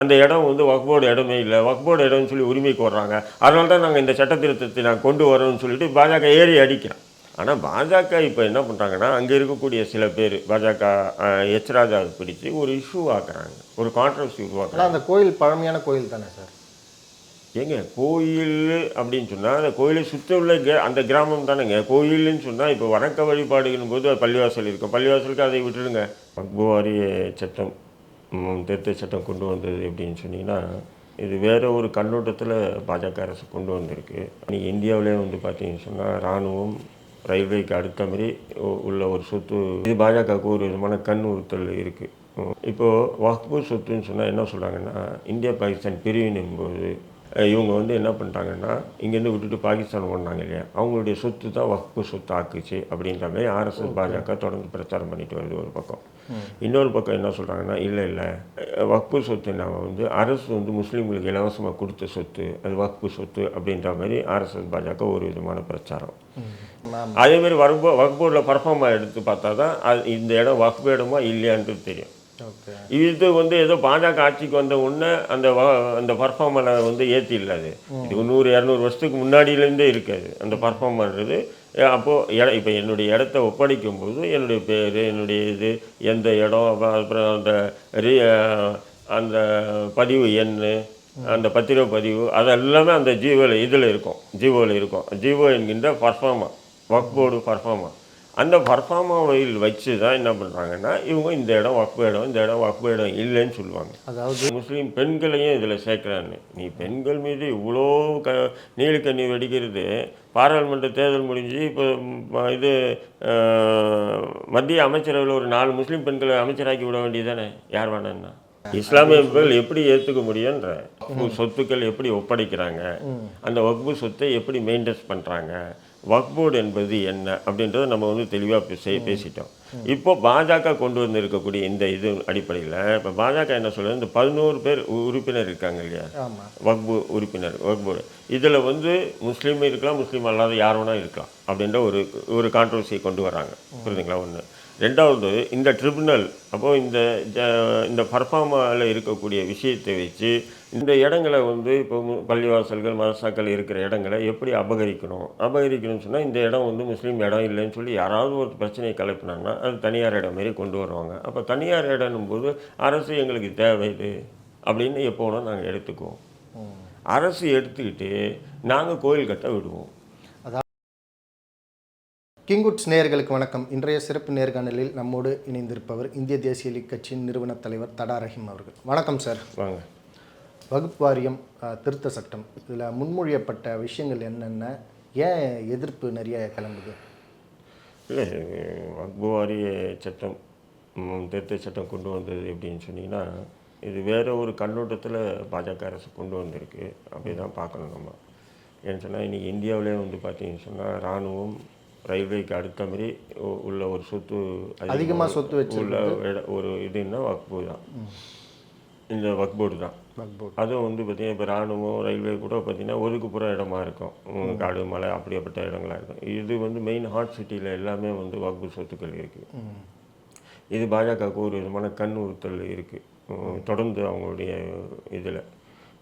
அந்த இடம் வந்து வக்போர்டு இடமே இல்லை. வக்போர்டு இடம்னு சொல்லி உரிமைக்கு வர்றாங்க அதனால தான் நாங்கள் இந்த சட்ட திருத்தத்தை நான் கொண்டு வரோம்னு சொல்லிட்டு பாஜக ஏறி அடிக்கிறோம் ஆனால் பாஜக இப்போ என்ன பண்ணுறாங்கன்னா அங்கே இருக்கக்கூடிய சில பேர் பாஜக எச் ராஜாவை பிடிச்சு ஒரு இஷ்யூ ஆக்குறாங்க. ஒரு கான்ட்ரவர்சி உருவாக்குறாங்க. அந்த கோயில் பழமையான கோயில் தானே சார்? ஏங்க கோயில் அப்படின்னு சொன்னால் அந்த கோயிலை சுற்றி உள்ள கே- அந்த கிராமம் தானேங்க. கோயில்னு சொன்னால் இப்போ வணக்க வழிபாடுகளும் போது அது பள்ளிவாசல் இருக்கும். பள்ளிவாசலுக்கு அதை விட்டுடுங்க. வக்பு வாரிய சட்டம். திருத்த சட்டம் கொண்டு வந்தது எப்படின்னு சொன்னீங்கன்னா இது வேறு ஒரு கண்ணோட்டத்தில் பாஜக அரசு கொண்டு வந்திருக்கு. இன்றைக்கி இந்தியாவிலே வந்து பார்த்தீங்கன்னு சொன்னால் இராணுவம் ரயில்வேக்கு அடுத்த மாதிரி உள்ள ஒரு சொத்து இது பாஜகவுக்கு ஒரு விதமான கண் உறுத்தல் இருக்குது இப்போது வக்பு சொத்துன்னு சொன்னால் என்ன சொல்கிறாங்கன்னா இந்தியா பாகிஸ்தான் பிரிவின் போது இவங்க வந்து என்ன பண்ணிட்டாங்கன்னா இங்கேருந்து விட்டுட்டு பாகிஸ்தான் ஓடினாங்க இல்லையா? அவங்களுடைய சொத்து தான் வக்பு சொத்து ஆக்குச்சு அப்படின்ற மாதிரி ஆர்எஸ்எஸ் பாஜக தொடர்ந்து பிரச்சாரம் பண்ணிட்டு வருது ஒரு பக்கம். இன்னொரு பக்கம் என்ன சொல்கிறாங்கன்னா இல்லை இல்லை. அஹ் வக்பு சொத்து நாங்கள் வந்து அரசு வந்து முஸ்லீம்களுக்கு இலவசமாக கொடுத்த சொத்து அது வக்பு சொத்து அப்படின்ற மாதிரி ஆர்எஸ்எஸ் பாஜக ஒரு விதமான பிரச்சாரம். மேம் அதே மாதிரி வரும்போ வக்போர்டில் பர்ஃபார்மாக எடுத்து பார்த்தா தான் அது இந்த இடம் வக்பு இடமா இல்லையான்றது தெரியும். இது வந்து ஏதோ பாஜக ஆட்சிக்கு வந்த உடனே அந்த அந்த பர்ஃபார்மரை வந்து ஏற்றி அது. இது நூறு இரநூறு வருஷத்துக்கு முன்னாடியிலேருந்தே இருக்காது அந்த பர்ஃபார்மன்றது அப்போது இட இப்போ என்னுடைய இடத்த ஒப்படைக்கும் போது என்னுடைய பேர் என்னுடைய இது எந்த இடம் அப்ப- அப்புறம் அந்த ரி அந்த பதிவு எண் அந்த பத்திர பதிவு அதெல்லாமே அந்த ஜீவோவில் இதில் இருக்கும். ஜீவோவில் இருக்கும். ஜீவோ என்கின்ற பர்ஃபார்மா ஒர்க் போர்டு பர்ஃபார்மா அந்த பர்ஃபார்மாவில் வச்சு தான் என்ன பண்ணுறாங்கன்னா இவங்க இந்த இடம் வக்பு இடம் இந்த இடம் வக்பு இடம் இல்லைன்னு சொல்லுவாங்க. அதாவது? முஸ்லீம் பெண்களையும் இதில் சேர்க்குறான்னு நீ பெண்கள் மீது இவ்வளோ க நீலுக்கண்ணி வெடிக்கிறது பாராளுமன்ற தேர்தல் முடிஞ்சு இப்போ இது மத்திய அமைச்சரவையில் ஒரு நாலு முஸ்லீம் பெண்களை அமைச்சராக்கி விட வேண்டியதானே யார் வேணான்னா? இஸ்லாமிய பெண்கள் எப்படி ஏற்றுக்க முடியுன்ற சொத்துக்கள் எப்படி ஒப்படைக்கிறாங்க? அந்த வக்பு சொத்தை எப்படி மெயின்டைன்ஸ் பண்ணுறாங்க வக்போர்டு என்பது என்ன அப்படின்றத நம்ம வந்து தெளிவாக பேசி பேசிட்டோம். இப்போ பாஜக கொண்டு வந்து இருக்கக்கூடிய இந்த இது அடிப்படையில் இப்போ பாஜக என்ன சொல்லுது இந்த பதினோரு பேர் உறுப்பினர் இருக்காங்க இல்லையா? வக்பு உறுப்பினர் வக்போர்டு இதில் வந்து முஸ்லீம் இருக்கலாம் முஸ்லீம் அல்லாத யார் வேணா இருக்கலாம் அப்படின்ற ஒரு ஒரு கான்ட்ரவர்சியை கொண்டு வராங்க. புரியுதுங்களா? ஒன்று ரெண்டாவது இந்த ட்ரிபுனல் அப்போது இந்த ஜ- இந்த பர்ஃபார்மாவில் இருக்கக்கூடிய விஷயத்தை வச்சு இந்த இடங்களை வந்து இப்போ பள்ளிவாசல்கள் மதசாக்கள் இருக்கிற இடங்களை எப்படி அபகரிக்கணும்? அபகரிக்கணும்னு சொன்னால் இந்த இடம் வந்து முஸ்லீம் இடம் இல்லைன்னு சொல்லி யாராவது ஒரு பிரச்சனையை கிளப்பினாங்கன்னா அது தனியார் இடம் மாரி கொண்டு வருவாங்க. அப்போ தனியார் இடம்னும் போது அரசு எங்களுக்கு தேவை இது அப்படின்னு எப்போ வேணால் நாங்கள் எடுத்துக்குவோம். அரசு எடுத்துக்கிட்டு நாங்கள் கோயில் கட்ட விடுவோம். கிங்குட்ஸ் நேயர்களுக்கு வணக்கம். இன்றைய சிறப்பு நேர்காணலில் நம்மோடு இணைந்திருப்பவர் இந்திய தேசிய லீக் கட்சியின் நிறுவன தலைவர் தடா ரஹீம் அவர்கள். வணக்கம் சார். வாங்க. வகுப்பு வாரியம் திருத்த சட்டம். இதில் முன்மொழியப்பட்ட விஷயங்கள் என்னென்ன? ஏன் எதிர்ப்பு நிறைய கிளம்புது? இல்லை வக்பு வாரிய சட்டம் திருத்த சட்டம் கொண்டு வந்தது எப்படின்னு சொன்னீங்கன்னா இது வேற ஒரு கண்ணோட்டத்தில் பாஜக அரசு கொண்டு வந்திருக்கு. அப்படி தான் பார்க்கணும் நம்ம. ஏன்னு சொன்னால் இன்றைக்கி இந்தியாவிலே வந்து பார்த்தீங்கன்னு சொன்னால் இராணுவம் ரயில்வேக்கு அடுத்த மாதிரி உள்ள ஒரு சொத்து அதிகமா சொத்து உள்ள இட- ஒரு இதுன்னா வக்பு தான். இந்த வக்போர்டு தான். அதுவும் வந்து பார்த்திங்கன்னா இப்போ ராணுவம் ரயில்வே கூட பார்த்திங்கன்னா ஒதுக்குப்புற இடமா இருக்கும். காடு மலை அப்படியேப்பட்ட இடங்களா இருக்கும். இது வந்து மெயின் ஹாட் சிட்டியில் எல்லாமே வந்து வக்பு சொத்துக்கள் இருக்குது இது பாஜகவுக்கு ஒரு விதமான கண் உறுத்தல் இருக்குது தொடர்ந்து அவங்களுடைய இதில்.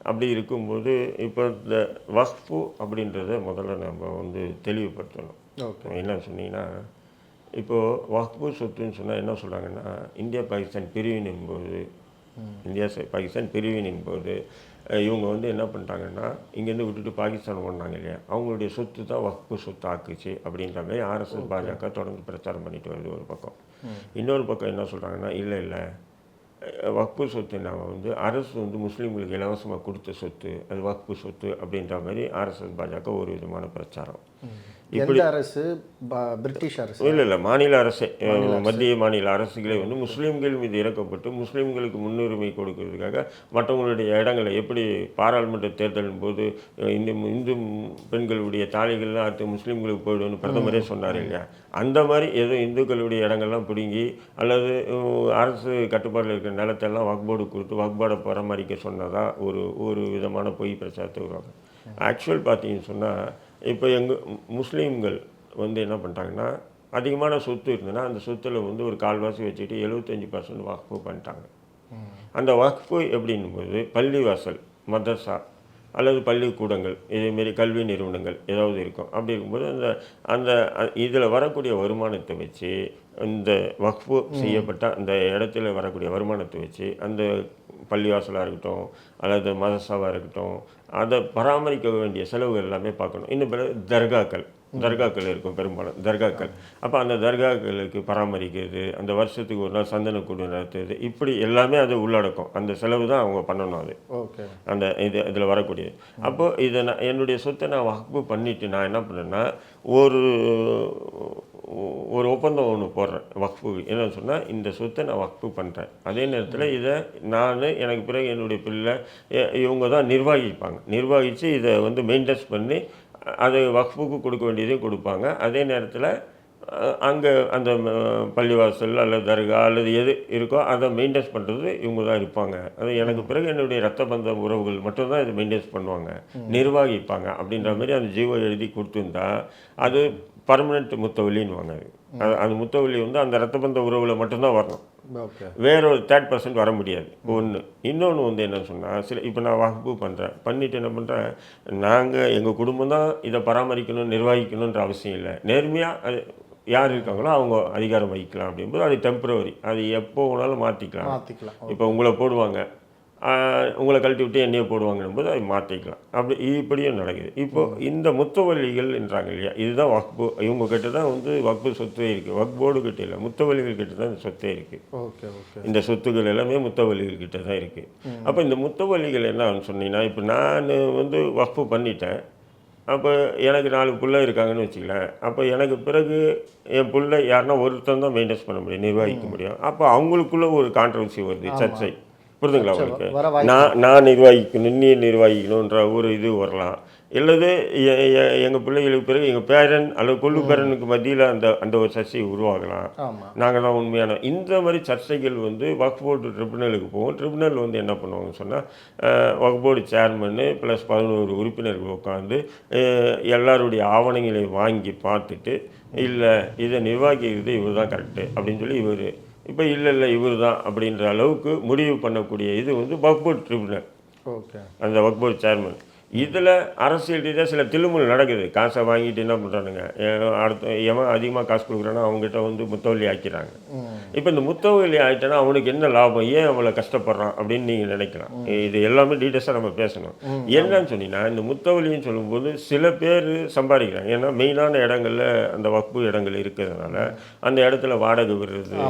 அப்படி இருக்கும்போது இப்போ இந்த வக்ஃபு அப்படின்றத முதல்ல நம்ம வந்து தெளிவுபடுத்தணும். ஓகே. என்ன சொன்னீங்கன்னா இப்போது வக்பு சொத்துன்னு சொன்னால் என்ன சொல்கிறாங்கன்னா இந்தியா பாகிஸ்தான் பிரிவினின் போது இந்தியா ச- பாகிஸ்தான் பிரிவினின் போது இவங்க வந்து என்ன பண்ணிட்டாங்கன்னா இங்கேருந்து விட்டுட்டு பாகிஸ்தான் ஓடினாங்க இல்லையா? அவங்களுடைய சொத்து தான் வக்பு சொத்து ஆக்குச்சு அப்படின்ற மாதிரி ஆர்எஸ்எஸ் பாஜக தொடர்ந்து பிரச்சாரம் பண்ணிட்டு வருது ஒரு பக்கம். இன்னொரு பக்கம் என்ன சொல்கிறாங்கன்னா இல்லை இல்லை. வக்பு சொத்து நாம் வந்து அரசு வந்து முஸ்லீம்களுக்கு இலவசமாக கொடுத்த சொத்து அது வக்பு சொத்து அப்படின்ற மாதிரி ஆர்எஸ்எஸ் பாஜக ஒரு விதமான பிரச்சாரம். எந்த அரசு? பிரிட்டிஷ் அரசு? இல்லை இல்லை மாநில அரசே மத்திய மாநில அரசுகளே வந்து முஸ்லீம்கள் மீது இறக்கப்பட்டு முஸ்லீம்களுக்கு முன்னுரிமை கொடுக்கறதுக்காக மற்றவங்களுடைய இடங்களை எப்படி பாராளுமன்ற தேர்தலின் போது இந்த இந்து பெண்களுடைய தாலிகள்லாம் அடுத்து முஸ்லீம்களுக்கு போயிடும்னு பிரதமரே சொன்னார் இல்லையா? அந்த மாதிரி ஏதோ இந்துக்களுடைய இடங்கள்லாம் பிடுங்கி அல்லது அரசு கட்டுப்பாட்டில் இருக்கிற நிலத்தெல்லாம் வக்போர்டு கொடுத்து வக்போர்டை பராமரிக்க சொன்னதா ஒரு ஒரு விதமான பொய் பிரச்சாரத்தை உருவாக்கும் ஆக்சுவல் பார்த்தீங்கன்னு சொன்னால் இப்போ எங்கள் முஸ்லீம்கள் வந்து என்ன பண்ணிட்டாங்கன்னா அதிகமான சொத்து இருந்ததுன்னா அந்த சொத்துல வந்து ஒரு கால்வாசி வச்சுட்டு எழுபத்தஞ்சி பர்சன்ட் வக்ஃபு பண்ணிட்டாங்க. அந்த வக்ஃபு எப்படின்னும்போது பள்ளிவாசல் மதர்சா அல்லது பள்ளிக்கூடங்கள் இதேமாரி கல்வி நிறுவனங்கள் ஏதாவது இருக்கும். அப்படி இருக்கும்போது அந்த அந்த இதில் வரக்கூடிய வருமானத்தை வச்சு இந்த வக்ஃபு செய்யப்பட்ட அந்த இடத்துல வரக்கூடிய வருமானத்தை வச்சு அந்த பள்ளிவாசலாக இருக்கட்டும் அல்லது மதரசாவாக இருக்கட்டும் அதை பராமரிக்க வேண்டிய செலவுகள் எல்லாமே பார்க்கணும். இன்னும் பிறகு தர்காக்கள் தர்காக்கள் இருக்கும் பெரும்பாலும் தர்காக்கள். அப்போ அந்த தர்காக்களுக்கு பராமரிக்கிறது அந்த வருஷத்துக்கு ஒரு நாள் சந்தன கூடு நடத்துறது இப்படி எல்லாமே அது உள்ளடக்கும். அந்த செலவு தான் அவங்க பண்ணணும் அது. ஓகே. அந்த இது இதில் வரக்கூடியது. அப்போது இதை நான் என்னுடைய சொத்தை நான் வகுப்பு பண்ணிவிட்டு நான் என்ன பண்ணேன்னா ஒரு ஒரு ஒப்பந்தம் ஒன்று போடுறேன் வக்ஃபு. என்னன்னு சொன்னால் இந்த சொத்தை நான் வக்ஃபு பண்ணுறேன் அதே நேரத்தில் இதை நான் எனக்கு பிறகு என்னுடைய பிள்ளை இவங்க தான் நிர்வகிப்பாங்க. நிர்வகித்து இதை வந்து மெயின்டைன்ஸ் பண்ணி அது வக்ஃபுக்கு கொடுக்க வேண்டியதையும் கொடுப்பாங்க. அதே நேரத்தில் அங்கே அந்த பள்ளிவாசல் அல்லது தர்கா அல்லது எது இருக்கோ அதை மெயின்டைன்ஸ் பண்ணுறது இவங்க தான் இருப்பாங்க. அது எனக்கு பிறகு என்னுடைய ரத்த பந்த உறவுகள் மட்டும்தான் இதை மெயின்டைன்ஸ் பண்ணுவாங்க. நிர்வகிப்பாங்க. அப்படின்ற மாதிரி அந்த ஜீவோ எழுதி கொடுத்துருந்தா அது பர்மனெண்ட் முத்தவல்லின்னுவாங்க அது அது அது முத்தவல்லி வந்து அந்த ரத்த பந்த உறவில் மட்டும்தான் வரணும். வேற ஒரு தேர்ட் பர்சன்ட் வர முடியாது. ஒன்று இன்னொன்று வந்து என்ன சொன்னால் சில இப்போ நான் வகுப்பு பண்ணுறேன் பண்ணிவிட்டு என்ன பண்ணுறேன் நாங்கள் எங்கள் குடும்பம் தான் இதை பராமரிக்கணும் நிர்வகிக்கணுன்ற அவசியம் இல்லை. நேர்மையாக அது யார் இருக்காங்களோ அவங்க அதிகாரம் வகிக்கலாம் அப்படிங்கும்போது அது டெம்பரவரி அது எப்போ வேணாலும் மாற்றிக்கலாம் மாற்றிக்கலாம் இப்போ உங்களை போடுவாங்க. உங்களை கழட்டி விட்டு என்னைய போடுவாங்கன்னும் போது அதை மாற்றிக்கலாம் அப்படி இப்படியும் நடக்குது. இப்போ இந்த முத்தவல்லிகள் என்றாங்க இல்லையா? இதுதான் வக்பு. இவங்க கிட்ட தான் வந்து வக்பு சொத்தே இருக்குது வக்போர்டு கிட்ட இல்லை முத்தவல்லிகள் கிட்ட தான் சொத்தே இருக்குது ஓகே ஓகே. இந்த சொத்துக்கள் எல்லாமே முத்தவல்லிகள் கிட்ட தான் இருக்குது அப்போ இந்த முத்தவல்லிகள் என்ன சொன்னீங்கன்னா இப்போ நான் வந்து வக்ஃபு பண்ணிட்டேன். அப்போ எனக்கு நாலு பிள்ளை இருக்காங்கன்னு வச்சுக்கலேன். அப்போ எனக்கு பிறகு என் பிள்ளை யாருன்னா ஒருத்தன் தான் மெயின்டைன்ஸ் பண்ண முடியும் நிர்வகிக்க முடியும். அப்போ அவங்களுக்குள்ள ஒரு கான்ட்ரவர்சி வருது சர்ச்சை. புரிதுங்களா உங்களுக்கு? நான் நான் நிர்வகிக்கணும் நீ நிர்வகிக்கணுன்ற ஒரு இது வரலாம். இல்லது எங்கள் பிள்ளைகளுக்கு பிறகு எங்கள் பேரன் அல்லது கொள்ளு பேரனுக்கு மத்தியில் அந்த அந்த ஒரு சர்ச்சை உருவாகலாம் நாங்கள் தான் உண்மையான இந்த மாதிரி சர்ச்சைகள் வந்து வக்ஃப் போர்டு ட்ரிபுனலுக்கு போகும். ட்ரிபுனல் வந்து என்ன பண்ணுவாங்கன்னு சொன்னால் வக்ஃப் போர்டு சேர்மனு ப்ளஸ் பதினோரு உறுப்பினர்கள் உட்காந்து எல்லாருடைய ஆவணங்களை வாங்கி பார்த்துட்டு இல்லை இதை நிர்வகிக்கிறது இவர் தான் கரெக்டு அப்படின்னு சொல்லி இவர் இப்போ இல்லை இல்லை இவர் தான் அப்படின்ற அளவுக்கு முடிவு பண்ணக்கூடிய இது வந்து வக்ஃப் போர்டு ட்ரிபுனல் ஓகே. அந்த வக்ஃப் போர்டு சேர்மன். இதில் அரசியல் ரீதியாக சில தில்லுமுல் நடக்குது. காசை வாங்கிட்டு என்ன பண்ணுறானுங்க அடுத்த எவன் அதிகமாக காசு கொடுக்குறானோ அவங்ககிட்ட வந்து முத்தவல்லி ஆக்கிறாங்க இப்போ இந்த முத்தவல்லி ஆகிட்டனா அவனுக்கு என்ன லாபம்? ஏன் அவ்வளோ கஷ்டப்படுறான் அப்படின்னு நீங்கள் நினைக்கலாம். இது எல்லாமே டீட்டெயில்ஸாக நம்ம பேசணும். என்னன்னு சொன்னீங்கன்னா இந்த முத்தவல்லின்னு சொல்லும்போது சில பேர் சம்பாதிக்கிறாங்க. ஏன்னா மெயினான இடங்கள்ல அந்த வக்பு இடங்கள் இருக்கிறதுனால அந்த இடத்துல வாடகை விடுறது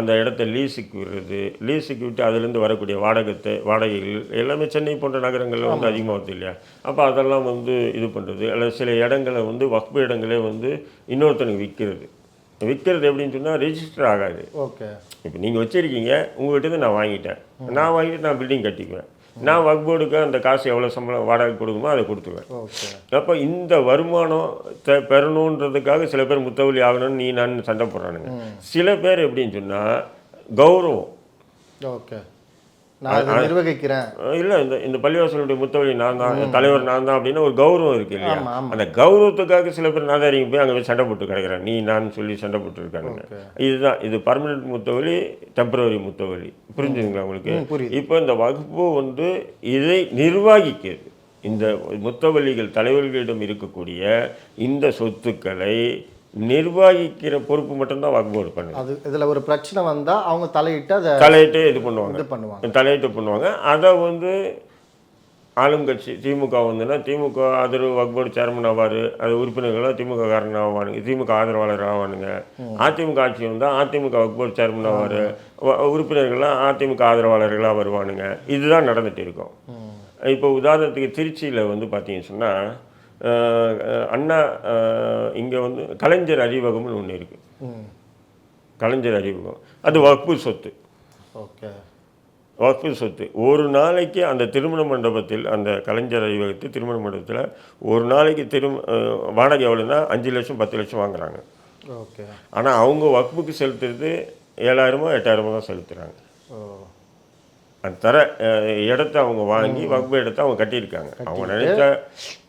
அந்த இடத்த லீஸுக்கு விடுறது லீஸுக்கு விட்டு அதுலேருந்து வரக்கூடிய வாடகத்தை வாடகைகள் எல்லாமே சென்னை போன்ற நகரங்களில் வந்து அதிகமாக வருது இல்லையா? அப்போ அதெல்லாம் வந்து இது பண்ணுறது அல்லது சில இடங்களை வந்து வக்பு இடங்களே வந்து இன்னொருத்தனுக்கு விற்கிறது விற்கிறது எப்படின்னு சொன்னால் ரெஜிஸ்டர் ஆகாது. ஓகே. இப்போ நீங்கள் வச்சுருக்கீங்க உங்கள்கிட்ட நான் வாங்கிட்டேன். நான் வாங்கிட்டு நான் பில்டிங் கட்டிக்குவேன். நான் வக் போர்டுக்கு அந்த காசு எவ்வளோ சம்பளம் வாடகை கொடுக்குமோ அதை கொடுத்துருவேன். அப்போ இந்த வருமானத்தை பெறணுன்றதுக்காக சில பேர் முத்தவலி ஆகணும்னு நீ நான் சண்டை போடுறானுங்க. சில பேர் எப்படின்னு சொன்னால் கௌரவம். ஓகே. நான் நிர்வகிக்கிறேன். இல்லை இந்த இந்த பள்ளிவாசலுடைய முத்தவழி நான் தான் தலைவர் நான் தான் அப்படின்னு ஒரு கௌரவம் இருக்கு இல்லையா. அந்த கௌரவத்துக்காக சில பேர் நாதாரிங்க போய் அங்கே போய் சண்டை போட்டு கிடக்குறேன். நீ நான் சொல்லி சண்டை போட்டு இருக்கானுங்க. ஓகே. இதுதான் இது பர்மனெண்ட் முத்தவழி டெம்பரவரி முத்தவழி. புரிஞ்சுதுங்களா உங்களுக்கு? இப்போ இந்த வகுப்பு வந்து இதை நிர்வகிக்கிறது. இந்த முத்தவல்லிகள் தலைவர்களிடம் இருக்கக்கூடிய இந்த சொத்துக்களை நிர்வகிக்கிற பொறுப்பு மட்டும்தான் வக்ஃப் போர்டு பண்ணுது. அது இதில் ஒரு பிரச்சனை வந்தால் அவங்க தலையிட்டு அதை தலையிட்டு இது பண்ணுவாங்க. இது பண்ணுவாங்க. தலையிட்டு பண்ணுவாங்க. அதை வந்து ஆளுங்கட்சி திமுக வந்துன்னா திமுக ஆதரவு வக்ஃப் போர்டு சேர்மன் ஆவார் அது உறுப்பினர்களாக திமுக காரன் ஆவானுங்க திமுக ஆதரவாளர் ஆவானுங்க. அதிமுக ஆட்சி வந்தால் அதிமுக வக்ஃப் போர்டு சேர்மன் ஆவார் உறுப்பினர்கள்லாம் அதிமுக ஆதரவாளர்களாக வருவானுங்க. இதுதான் நடந்துட்டு இருக்கும். இப்போ உதாரணத்துக்கு திருச்சியில் வந்து பார்த்தீங்கன்னு சொன்னால் அண்ணா இங்கே வந்து கலைஞர் அறிவகம்னு ஒன்று இருக்குது கலைஞர் அறிவகம். அது வக்ஃபு சொத்து. ஓகே. வக்ஃபு சொத்து. ஒரு நாளைக்கு அந்த திருமண மண்டபத்தில் அந்த கலைஞர் அறிவகத்து திருமண மண்டபத்தில் ஒரு நாளைக்கு அஹ், வாடகை எவ்வளோன்னா அஞ்சு லட்சம் பத்து லட்சம் வாங்குறாங்க. ஓகே. ஆனால் அவங்க வக்ஃபுக்கு செலுத்துறது ஏழாயிரமோ எட்டாயிரமோ தான் செலுத்துகிறாங்க ஓ அந்த தர இடத்த அவங்க வாங்கி வகுப்பு இடத்த அவங்க கட்டியிருக்காங்க. அவங்க நினைச்சா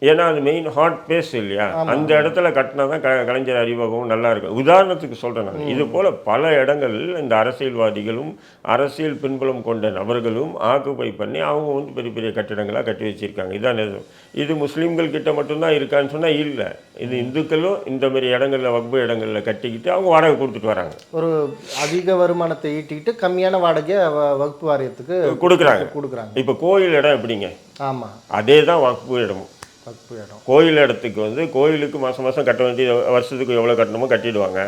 ஏன்னா அது மெயின் ஹாட் பேஸ் இல்லையா? அந்த இடத்துல கட்டினா தான் க கலைஞர் அறிவகம் நல்லா இருக்கும். உதாரணத்துக்கு சொல்கிறேன் நான். இது போல் பல இடங்களில் இந்த அரசியல்வாதிகளும் அரசியல் பின்புலம் கொண்ட நபர்களும் ஆக்குப்பை பண்ணி அவங்க வந்து பெரிய பெரிய கட்டிடங்களாக கட்டி வச்சிருக்காங்க. இதான். இது முஸ்லீம்கள் கிட்ட மட்டும்தான் இருக்கான்னு சொன்னால் இல்லை. இது இந்துக்களும் இந்த மாதிரி இடங்களில் வகுப்பு இடங்களில் கட்டிக்கிட்டு அவங்க வாடகை கொடுத்துட்டு வராங்க. ஒரு அதிக வருமானத்தை ஈட்டிக்கிட்டு கம்மியான வாடகையை வகுப்பு வாரியத்துக்கு கொடுக்குறாங்க. கொடுக்குறாங்க. இப்போ கோயில் இடம் எப்படிங்க? ஆமாம் அதே தான் வகுப்பு இடமும் கோயில் இடத்துக்கு வந்து கோயிலுக்கு மாதம் மாதம் கட்ட வேண்டிய வருஷத்துக்கு எவ்வளோ கட்டணுமோ கட்டிடுவாங்க.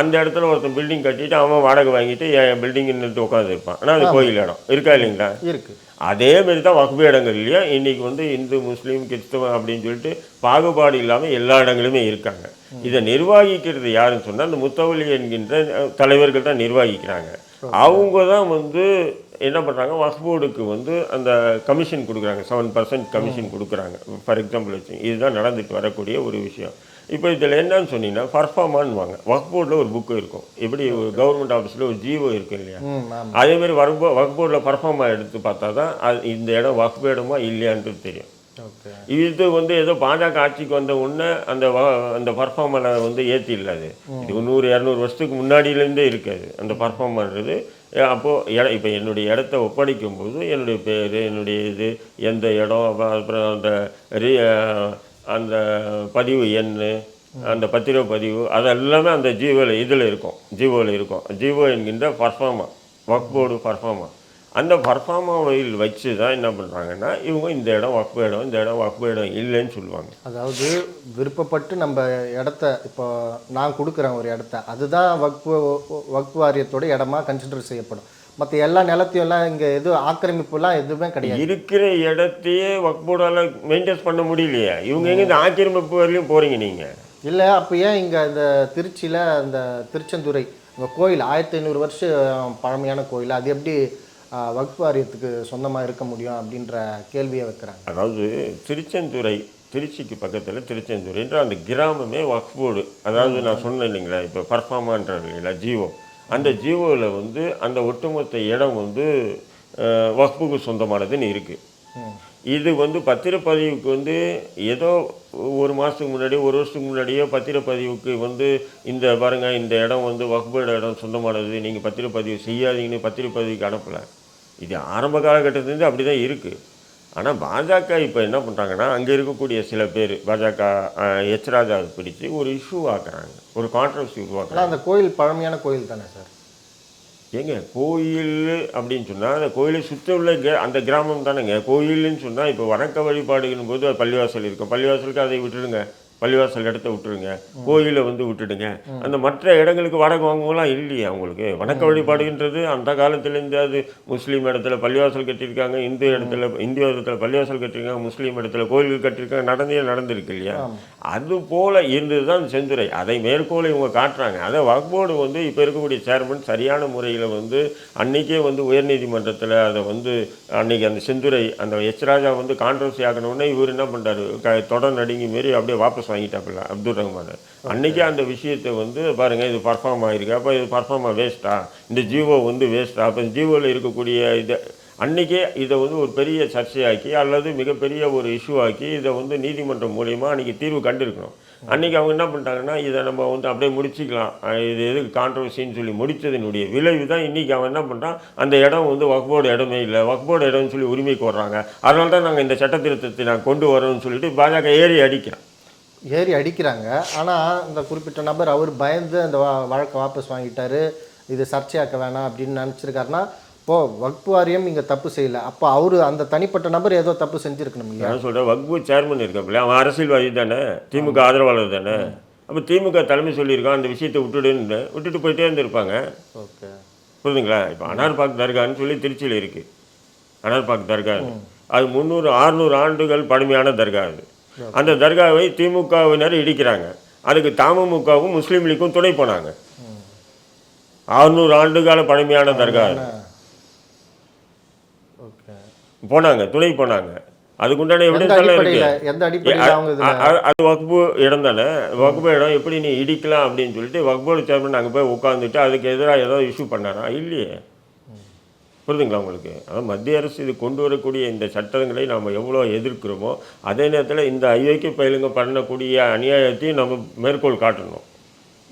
அந்த இடத்துல ஒருத்தன் பில்டிங் கட்டிட்டு அவன் வாடகை வாங்கிட்டு என் பில்டிங்னு உட்காந்து இருப்பான். ஆனால் அது கோயில் இடம். இருக்கா இல்லைங்களா? இருக்கு. அதே மாதிரி தான் வகுப்பு இடங்கள்லையும் இன்னைக்கு வந்து இந்து முஸ்லீம் கிறிஸ்தவம் அப்படின்னு சொல்லிட்டு பாகுபாடு இல்லாமல் எல்லா இடங்களுமே இருக்காங்க. இதை நிர்வகிக்கிறது யாருன்னு சொன்னால் அந்த முத்தவலி என்கின்ற தலைவர்கள் தான் நிர்வகிக்கிறாங்க. அவங்க தான் வந்து என்ன பண்ணுறாங்க வக்ஃபோர்டுக்கு வந்து அந்த கமிஷன் கொடுக்குறாங்க. செவன் பர்சன்ட் கமிஷன் கொடுக்குறாங்க. ஃபார் எக்ஸாம்பிள் வச்சு இதுதான் நடந்துட்டு வரக்கூடிய ஒரு விஷயம். இப்போ இதில் என்னன்னு சொன்னீங்கன்னா பர்ஃபார்மான்வாங்க வக்ஃபோர்டில் ஒரு புக்கு இருக்கும். எப்படி கவர்மெண்ட் ஆஃபீஸில் ஒரு ஜீவோ இருக்கும் இல்லையா? ம் ஆமாம் அதே மாதிரி வரும்போ வக்ஃப் போர்டில் பர்ஃபார்மாக எடுத்து பார்த்தா தான் அது இந்த இடம் வக்ஃப் இடமா இல்லையான்றது தெரியும். இது வந்து ஏதோ பாஜக ஆட்சிக்கு வந்த உடனே அந்த அந்த பர்ஃபார்மரை வந்து ஏற்றி இல்லாது இது நூறு இரநூறு வருஷத்துக்கு முன்னாடியிலேருந்தே இருக்காது அந்த பர்ஃபார்மன்றது அப்போது இட இப்போ என்னுடைய இடத்த ஒப்படைக்கும் போது என்னுடைய பேர் என்னுடைய இது எந்த இடம் அப்புறம் அந்த ரீ அந்த பதிவு எண் அந்த பத்திரிகை பதிவு அதெல்லாமே அந்த ஜீவோவில் இதில் இருக்கும் ஜீவோவில் இருக்கும். ஜீவோ என்கின்ற பர்ஃபார்மா ஒர்க் போர்டு பர்ஃபார்மா அந்த பர்ஃபார்மாவில் வச்சு தான் என்ன பண்ணுறாங்கன்னா இவங்க இந்த இடம் வக்பு இடம் இந்த இடம் வக்பு இடம் இல்லைன்னு சொல்லுவாங்க. அதாவது விருப்பப்பட்டு நம்ம இடத்த இப்போ நான் கொடுக்குறேன் ஒரு இடத்த அதுதான் வக்பு வக்பு வாரியத்தோட இடமா கன்சிடர் செய்யப்படும். மற்ற எல்லா நிலத்தையும் எல்லாம் இங்கே எதுவும் ஆக்கிரமிப்புலாம் எதுவுமே கிடையாது. இருக்கிற இடத்தையே வக்போர்டால் மெயின்டைன் பண்ண முடியலையே. இவங்க எங்கே இந்த ஆக்கிரமிப்பு வரலையும் போகிறீங்க நீங்கள் இல்லை அப்போ ஏன் இங்கே இந்த திருச்சியில் இந்த திருச்செந்துறை இந்த கோயில் ஆயிரத்தி ஐநூறு வருஷம் பழமையான கோயில் அது எப்படி வக்ஃபு வாரியத்துக்கு சொந்தமாக இருக்க முடியும் அப்படின்ற கேள்வியை வைக்கிறாங்க. அதாவது திருச்செந்துறை திருச்சிக்கு பக்கத்தில் திருச்செந்துறைன்ற அந்த கிராமமே வக்ஃப் போர்டு. அதாவது நான் சொன்னேன் இல்லைங்களா இப்போ பர்ஃபார்மான்றது இல்லைங்களா ஜீவோ அந்த ஜீவோவில் வந்து அந்த ஒட்டுமொத்த இடம் வந்து வக்ஃபுக்கு சொந்தமானதுன்னு இருக்குது இது வந்து பத்திரப்பதிவுக்கு வந்து ஏதோ ஒரு மாதத்துக்கு முன்னாடி ஒரு வருஷத்துக்கு முன்னாடியோ பத்திரப்பதிவுக்கு வந்து இந்த பாருங்க இந்த இடம் வந்து வக்போட இடம் சொந்தமானது நீங்கள் பத்திரப்பதிவு செய்யாதீங்கன்னு பத்திரப்பதிவுக்கு அனுப்பலை. இது ஆரம்ப காலகட்டத்துலேருந்து அப்படி தான் இருக்குது ஆனால் பாஜக இப்போ என்ன பண்ணுறாங்கன்னா அங்கே இருக்கக்கூடிய சில பேர் பாஜக எச் ராஜாவை பிடிச்சு ஒரு இஷ்யூ ஆக்குறாங்க. ஒரு கான்ட்ரவர்சி உருவாக்குறாங்க. அந்த கோயில் பழமையான கோயில் தானே சார்? ஏங்க கோயில் அப்படின்னு சொன்னால் அந்த கோயிலை சுற்றி உள்ள கே- அந்த கிராமம் தானேங்க. கோயில்னு சொன்னால் இப்போ வணக்க வழிபாடுங்கும் போது பள்ளிவாசல் இருக்கும். பள்ளிவாசலுக்கு அதை விட்டுடுங்க. பள்ளிவாசல் இடத்த விட்டுருங்க. கோயிலை வந்து விட்டுடுங்க. அந்த மற்ற இடங்களுக்கு வாடகை வாங்குவலாம் இல்லையே அவங்களுக்கு. வணக்க வழிபாடுன்றது அந்த காலத்துலேருந்து அது முஸ்லீம் இடத்துல பள்ளிவாசல் கட்டியிருக்காங்க இந்து இடத்துல இந்திய இடத்துல பள்ளிவாசல் கட்டியிருக்காங்க முஸ்லீம் இடத்துல கோயில்கள் கட்டியிருக்காங்க நடந்தே நடந்திருக்கு இல்லையா? அது போல இருந்தது தான் செந்துறை. அதை மேற்கோளை இவங்க காட்டுறாங்க. அதை வக்போர்டு வந்து இப்போ இருக்கக்கூடிய சேர்மன் சரியான முறையில் வந்து அன்னைக்கே வந்து உயர்நீதிமன்றத்தில் அதை வந்து அன்னைக்கு அந்த செந்துறை அந்த எச் ராஜா வந்து கான்ட்ரவர்சி ஆக்கணுன்னே இவர் என்ன பண்ணுறாரு க தொடர் நடுங்கி மாரி அப்படியே வாபஸ் வாங்கிட்டாப்புல அப்துல் ரஹ்மான். அன்னைக்கே அந்த விஷயத்தை வந்து பாருங்க இது பர்ஃபார்ம் ஆகிருக்கு அப்போ இது பர்ஃபார்மா வேஸ்ட்டா இந்த ஜீவோ வந்து வேஸ்ட்டா அப்போ ஜீவோவில் இருக்கக்கூடிய இதை அன்றைக்கே இதை வந்து ஒரு பெரிய சர்ச்சையாக்கி அல்லது மிகப்பெரிய ஒரு இஷ்யூ ஆக்கி இதை வந்து நீதிமன்றம் மூலியமாக அன்றைக்கி தீர்வு கண்டிருக்கணும். அன்றைக்கி அவங்க என்ன பண்ணிட்டாங்கன்னா இதை நம்ம வந்து அப்படியே முடிச்சிக்கலாம். இது எதுக்கு கான்ட்ரவர்சின்னு சொல்லி முடித்ததனுடைய விளைவு தான் இன்றைக்கி அவன் என்ன பண்ணுறான் அந்த இடம் வந்து வக்போர்டு இடமே இல்லை. வக்போர்டு இடம்னு சொல்லி உரிமைக்கு வர்றாங்க அதனால தான் நாங்கள் இந்த சட்ட திருத்தத்தை நான் கொண்டு வரோம்னு சொல்லிட்டு பாஜக ஏறி அடிக்கிறான். ஏறி அடிக்கிறாங்க. ஆனால் இந்த குறிப்பிட்ட நபர் அவர் பயந்து அந்த வா- வழக்கை வாபஸ் வாங்கிட்டார். இது சர்ச்சையாக்க வேணாம் அப்படின்னு நினச்சிருக்காருன்னா இப்போ வக்பு வாரியம் இங்கே தப்பு செய்யல. அப்போ அவர் அந்த தனிப்பட்ட நபர் ஏதோ தப்பு செஞ்சுருக்கணும் இல்லையா? நான் சொல்கிறேன் வக்பு சேர்மன் இருக்காப்புல அவன் அரசியல்வாதி தானே திமுக ஆதரவாளர் தானே. அப்போ திமுக தலைமை சொல்லியிருக்கான் அந்த விஷயத்தை விட்டுடுன்னு விட்டுட்டு போயிட்டே இருந்திருப்பாங்க. ஓகே. புரியுதுங்களா? இப்போ அனார்பாக் தர்கான்னு சொல்லி திருச்சியில் இருக்குது அனார்பாக் தர்கா அது. முந்நூறு ஆறுநூறு ஆண்டுகள் பழமையான தர்கா அது. அந்த தர்காவை திமுகவினர் இடிக்கிறாங்க. அதுக்கு தமுமுகவும் முஸ்லீம் லீக்கும் துணை போனாங்க. ஆறுநூறு ஆண்டுகால பழமையான தர்கா அது. போனாங்க துணை போனாங்க. அதுக்குண்டான எவிடன்ஸ் இருக்கு. அது வக்பு இடம் தானே? வக்பு இடம் எப்படி நீ இடிக்கலாம் அப்படின்னு சொல்லிட்டு வக்போர்டு சேர்மன் அங்கே போய் உட்காந்துட்டு அதுக்கு எதிராக ஏதோ இஷ்யூ பண்ணாரா? இல்லையே. புரியுதுங்களா உங்களுக்கு? அதாவது மத்திய அரசு இது கொண்டு வரக்கூடிய இந்த சட்டங்களை நாம் எவ்வளோ எதிர்க்கிறோமோ அதே நேரத்தில் இந்த ஐயோக்கிய பயிலுங்க பண்ணக்கூடிய அநியாயத்தையும் நம்ம மேற்கோள் காட்டணும்.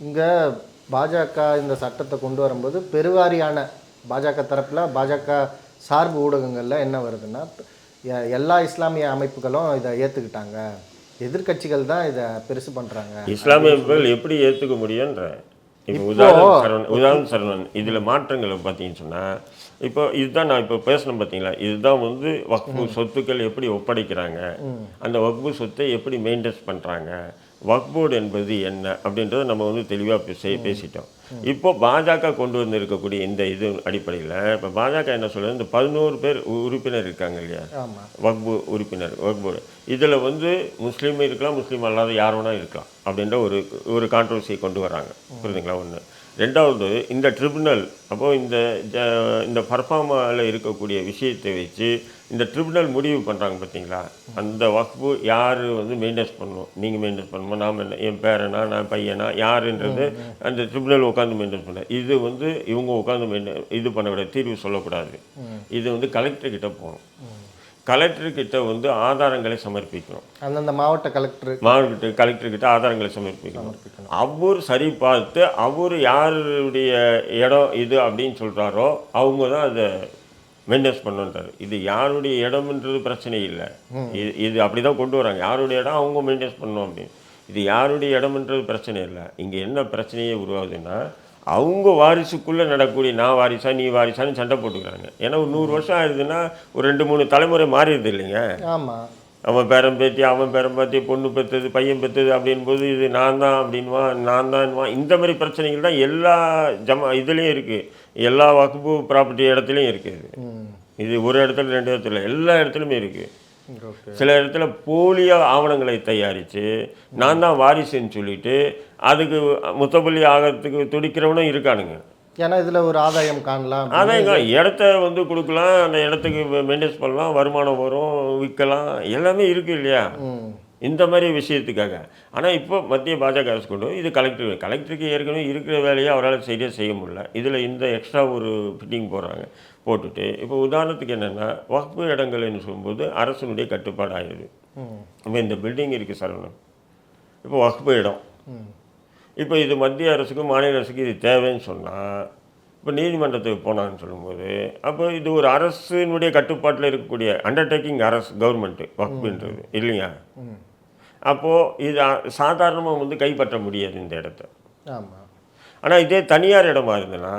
இங்கே பாஜக இந்த சட்டத்தை கொண்டு வரும்போது பெருவாரியான பாஜக தரப்பில் பாஜக சார்பு ஊடகங்களில் என்ன வருதுன்னா எல்லா இஸ்லாமிய அமைப்புகளும் இதை ஏற்றுக்கிட்டாங்க எதிர்க்கட்சிகள் தான் இதை பெருசு பண்ணுறாங்க இஸ்லாமியர்கள் எப்படி ஏற்றுக்க முடியுன்ற இப்போ உதாரணம் சரவணன் உதாரணம் சரவணன் இதில் மாற்றங்களை பார்த்தீங்கன்னு சொன்னால் இப்போ இதுதான் நான் இப்போ பேசணும் பார்த்தீங்களா? இதுதான் வந்து வக்ஃபு சொத்துக்கள் எப்படி ஒப்படைக்கிறாங்க? அந்த வக்ஃபு சொத்தை எப்படி மெயின்டைன்ஸ் பண்ணுறாங்க வக்ஃபோர்டு என்பது என்ன? அப்படின்றத நம்ம வந்து தெளிவாக பேசி பேசிட்டோம். இப்போ பாஜக கொண்டு வந்து இருக்கக்கூடிய இந்த இது அடிப்படையில் இப்போ பாஜக என்ன சொல்லுது இந்த பதினோரு பேர் உறுப்பினர் இருக்காங்க இல்லையா? வக்பு உறுப்பினர் வக்போர்டு இதில் வந்து முஸ்லீம் இருக்கலாம் முஸ்லீம் அல்லாத யார் வேணா இருக்கலாம் அப்படின்ற ஒரு ஒரு கான்ட்ரவர்சியை கொண்டு வராங்க. புரியுதுங்களா? ஒன்று ரெண்டாவது இந்த ட்ரிபுனல் அப்போ இந்த ஜ- இந்த பர்ஃபார்மாவில் இருக்கக்கூடிய விஷயத்தை வச்சு இந்த ட்ரிபுனல் முடிவு பண்ணுறாங்க பார்த்தீங்களா அந்த வக்பு யார் வந்து மெயின்டைன்ஸ் பண்ணணும்? நீங்கள் மெயின்டைன்ஸ் பண்ணணுமா? நாம் என்ன என் பேரனா நான் பையனா யாருன்றது அந்த ட்ரிபுனல் உட்காந்து மெயின்டைன்ஸ் பண்ண இது வந்து இவங்க உட்காந்து மெயின்டைன் இது பண்ணக்கூடாது தீர்வு சொல்லக்கூடாது. இது வந்து கலெக்டர் கிட்ட போகணும். கலெக்டர் கிட்ட வந்து ஆதாரங்களை சமர்ப்பிக்கணும். அந்தந்த மாவட்ட கலெக்டர் மாவட்ட கலெக்டர் கிட்ட ஆதாரங்களை சமர்ப்பிக்கணும். அவர் சரி பார்த்து அவர் யாருடைய இடம் இது அப்படின்னு சொல்றாரோ அவங்க தான் அதை மெயின்டைன்ஸ் பண்ணுன்றாரு இது யாருடைய இடம்ன்றது பிரச்சனை இல்லை. இது இது அப்படி தான் கொண்டு வராங்க. யாருடைய இடம் அவங்க மெயின்டைன்ஸ் பண்ணணும் அப்படின்னு. இது யாருடைய இடம்ன்றது பிரச்சனை இல்லை. இங்கே என்ன பிரச்சனையே உருவாகுதுன்னா அவங்க வாரிசுக்குள்ளே நடக்கக்கூடிய நான் வாரிசா நீ வாரிசான்னு சண்டை போட்டுக்கிறாங்க. ஏன்னா ஒரு நூறு வருஷம் ஆயிடுதுன்னா ஒரு ரெண்டு மூணு தலைமுறை மாறிடுது இல்லைங்க. ஆமாம் அவன் பேரன் பேத்தி அவன் பேரன் பேத்தி பொண்ணு பெற்றது பையன் பெற்றது அப்படின்போது இது நான் தான் அப்படின்வான் நான் தான்வான் இந்த மாதிரி பிரச்சனைகள் தான் எல்லா ஜம இதுலேயும் இருக்குது எல்லா வகுப்பு ப்ராப்பர்ட்டி இடத்துலையும் இருக்குது இது. ஒரு இடத்துல ரெண்டு இடத்துல எல்லா இடத்துலையுமே இருக்குது சில இடத்துல போலியோ ஆவணங்களை தயாரித்து நான் தான் வாரிசுன்னு சொல்லிட்டு அதுக்கு முத்தப்பள்ளி ஆகிறதுக்கு துடிக்கிறவனும் இருக்கானுங்க. ஏன்னா இதில் ஒரு ஆதாயம் காணலாம். அதாங்க இடத்த வந்து கொடுக்கலாம் அந்த இடத்துக்கு மெயின்டைன்ஸ் பண்ணலாம் வருமானம் வரும் விற்கலாம் எல்லாமே இருக்குது இல்லையா? இந்த மாதிரி விஷயத்துக்காக. ஆனால் இப்போ மத்திய பாஜக அரசு கொண்டு இது கலெக்டர் கலெக்டருக்கு ஏற்கனவே இருக்கிற வேலையை அவரால் சரியாக செய்ய முடியல. இதில் இந்த எக்ஸ்ட்ரா ஒரு ஃபிட்டிங் போடுறாங்க. போட்டுட்டு இப்போ உதாரணத்துக்கு என்னென்னா வகுப்பு இடங்கள்னு சொல்லும்போது அரசனுடைய கட்டுப்பாடு ஆயிடுது ம். இப்போ இந்த பில்டிங் இருக்குது சரவணம் இப்போ வகுப்பு இடம். இப்போ இது மத்திய அரசுக்கும் மாநில அரசுக்கும் இது தேவைன்னு சொன்னால் இப்போ நீதிமன்றத்துக்கு போனான்னு சொல்லும்போது அப்போ இது ஒரு அரசினுடைய கட்டுப்பாட்டில் இருக்கக்கூடிய அண்டர்டேக்கிங் அரசு கவர்மெண்ட்டு வக்ஃபுன்றது இல்லையா? அப்போது இது சாதாரணமாக வந்து கைப்பற்ற முடியாது இந்த இடத்த. ஆமாம் ஆனால் இதே தனியார் இடமா இருந்ததுன்னா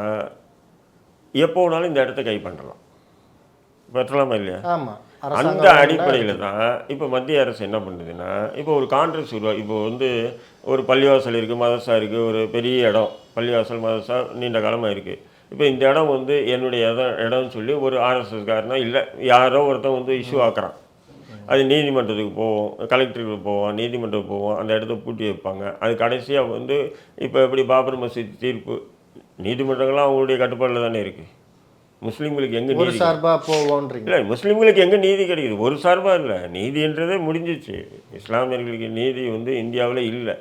எப்போ வேணாலும் இந்த இடத்த கை பண்ணலாம் பற்றலாமா இல்லையா? ஆமாம் அந்த அடிப்படையில் தான் இப்போ மத்திய அரசு என்ன பண்ணுதுன்னா இப்போ ஒரு கான்ட்ரஸ் உருவா இப்போ வந்து ஒரு பள்ளிவாசல் இருக்குது மதரசா இருக்குது ஒரு பெரிய இடம் பள்ளிவாசல் மதரசா நீண்ட காலமாக இருக்குது இப்போ இந்த இடம் வந்து என்னுடைய இடம் இடம்னு சொல்லி ஒரு ஆர்எஸ்எஸ்காரனா இல்லை யாரோ ஒருத்தன் வந்து இஷ்யூ ஆக்குறான். அது நீதிமன்றத்துக்கு போவோம் கலெக்டருக்கு போவோம் நீதிமன்றத்துக்கு போவோம் அந்த இடத்த பூட்டி வைப்பாங்க. அது கடைசியாக வந்து இப்போ எப்படி பாபர் மசீத் தீர்ப்பு நீதிமன்றங்கள்லாம் அவங்களுடைய கட்டுப்பாடில் தானே இருக்குது முஸ்லீம்களுக்கு எங்கே ஒரு சார்பாக போவோன்றீங்க. இல்லை முஸ்லீம்களுக்கு எங்கே நீதி கிடைக்குது? ஒரு சார்பாக இல்லை. நீதின்றதே முடிஞ்சிச்சு. இஸ்லாமியர்களுக்கு நீதி வந்து இந்தியாவில் இல்லை.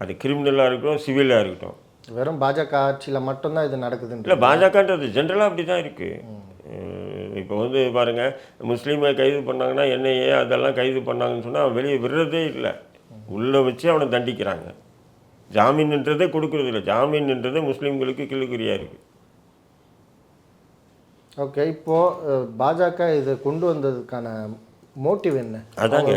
அது கிரிமினலாக இருக்கட்டும் சிவிலாக இருக்கட்டும். வெறும் பாஜக ஆட்சியில் மட்டும்தான் இது நடக்குதுன்ற இல்லை பாஜகன்றது ஜென்ரலாக அப்படி தான் இருக்குது இப்போ வந்து பாருங்கள் முஸ்லீமை கைது பண்ணாங்கன்னா என்னையே அதெல்லாம் கைது பண்ணாங்கன்னு சொன்னால் வெளியே விடுறதே இல்லை. உள்ளே வச்சு அவனை தண்டிக்கிறாங்க. ஜாமீன்ன்றதே கொடுக்குறது இல்லை. ஜாமீன்ன்றதே முஸ்லீம்களுக்கு கிள்ளுக்குறியாக இருக்குது ஓகே இப்போது பாஜக இதை கொண்டு வந்ததுக்கான மோட்டிவ் என்ன? அதாங்க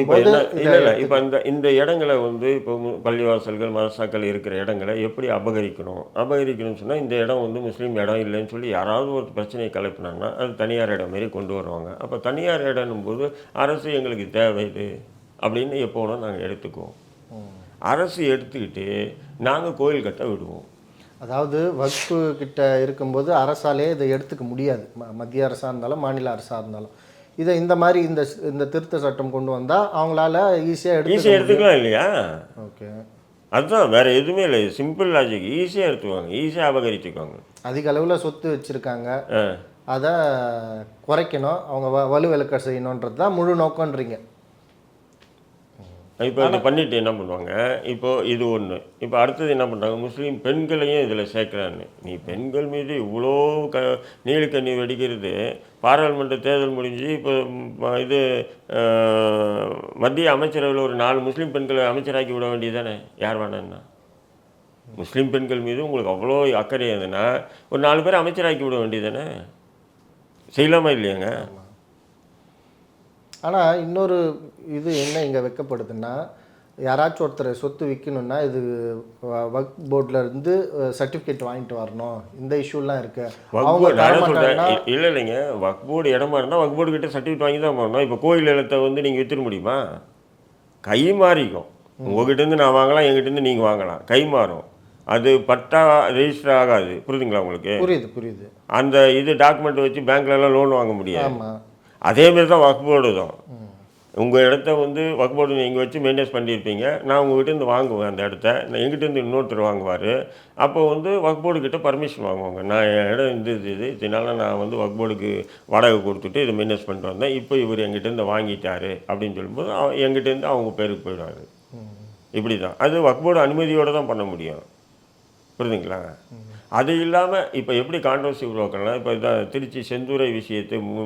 இப்போ என்ன இல்லை இல்லை இப்போ இந்த இந்த இடங்களை வந்து இப்போ பள்ளிவாசல்கள் மதரசாக்கள் இருக்கிற இடங்களை எப்படி அபகரிக்கணும்? அபகரிக்கணும்னு சொன்னால் இந்த இடம் வந்து முஸ்லீம் இடம் இல்லைன்னு சொல்லி யாராவது ஒரு பிரச்சனையை கிளப்பினாங்கன்னா அது தனியார் இடம் மாரி கொண்டு வருவாங்க. அப்போ தனியார் இடம்னும் போது அரசு எங்களுக்கு தேவை இது அப்படின்னு எப்போ வேணால் நாங்கள் எடுத்துக்குவோம். அரசு எடுத்துக்கிட்டு நாங்கள் கோயில் கட்ட விடுவோம். அதாவது வகுப்பு கிட்ட இருக்கும்போது அரசாலே இதை எடுத்துக்க முடியாது. ம- மத்திய அரசாக இருந்தாலும் மாநில அரசாக இருந்தாலும். இதை இந்த மாதிரி இந்த இந்த திருத்த சட்டம் கொண்டு வந்தால் அவங்களால ஈஸியாக எடுத்து ஈஸியாக எடுத்துக்கலாம் இல்லையா? ஓகே. அதுதான் வேறு எதுவுமே இல்லை. Simple logic. ஈஸியாக எடுத்துக்குவாங்க. ஈஸியாக அபகரிச்சுக்குவாங்க. அதிக அளவில் சொத்து வச்சுருக்காங்க. அதை குறைக்கணும். அவங்க வலுவிலக்க செய்யணுன்றது தான் முழு நோக்கன்றீங்க இப்போ இதை பண்ணிட்டு என்ன பண்ணுவாங்க? இப்போது இது ஒன்று இப்போ அடுத்தது என்ன பண்ணுறாங்க முஸ்லீம் பெண்களையும் இதில் சேர்க்குறான்னு நீ பெண்கள் மீது இவ்வளோ க நீலுக்கண்ணி வெடிக்கிறது பாராளுமன்ற தேர்தல் முடிஞ்சு இப்போ இது மத்திய அமைச்சரவையில் ஒரு நாலு முஸ்லீம் பெண்களை அமைச்சராக்கி விட வேண்டியதானே யார் வேணான்னா? முஸ்லீம் பெண்கள் மீது உங்களுக்கு அவ்வளோ அக்கறை இருந்ததுன்னா ஒரு நாலு பேர் அமைச்சராக்கி விட வேண்டியதானே செய்யலாமா இல்லையாங்க? ஆனால் இன்னொரு இது என்ன இங்கே வைக்கப்படுதுன்னா யாராச்சும் ஒருத்தர் சொத்து விற்கணும்னா இது ஒர்க் போர்டில் இருந்து சர்டிஃபிகேட் வாங்கிட்டு வரணும். இந்த இஷ்யூலாம் இருக்கு. அவங்க இல்லை இல்லைங்க. வக்போர்டு இடமா இருந்தால் வக்போர்டு கிட்ட சர்டிஃபிகேட் வாங்கி தான் போகணும் இப்போ கோயில் இடத்தை வந்து நீங்கள் வித்துட முடியுமா? கை மாறிக்கும். உங்ககிட்டேருந்து நான் வாங்கலாம் என்கிட்டேருந்து நீங்கள் வாங்கலாம். கை மாறும். அது பட்டா ரெஜிஸ்டர் ஆகாது. புரியுதுங்களா உங்களுக்கு? புரியுது புரியுது. அந்த இது டாக்குமெண்ட் வச்சு பேங்க்லலாம் லோன் வாங்க முடியாது. ஆமாம் அதேமாரி தான் வக்போர்டு தான். உங்கள் இடத்த வந்து வக்போர்டு நீங்கள் வச்சு மெயின்டைன்ஸ் பண்ணியிருப்பீங்க. நான் உங்ககிட்ட இருந்து வாங்குவேன் அந்த இடத்த. நான் எங்கிட்ட இருந்து இன்னொருத்தர் வாங்குவார். அப்போ வந்து வக்போர்டு கிட்ட பர்மிஷன் வாங்குவாங்க. நான் என் இடம் இந்த இது இது இதனால நான் வந்து வக்போர்டுக்கு வாடகை கொடுத்துட்டு இதை மெயின்டைன்ஸ் பண்ணிட்டு வந்தேன். இப்போ இவர் எங்கிட்ட இருந்து வாங்கிட்டாரு அப்படின்னு சொல்லும்போது அவ- எங்கிட்ட இருந்து அவங்க பேருக்கு போயிடுவாரு. இப்படி தான் அது வக்போர்டு அனுமதியோடு தான் பண்ண முடியும். புரியுதுங்களா அது இல்லாமல் இப்போ எப்படி கான்ட்ரவர்சி உருவாக்கலாம் இப்போ இதான் திருச்சி செந்துறை விஷயத்தை மூ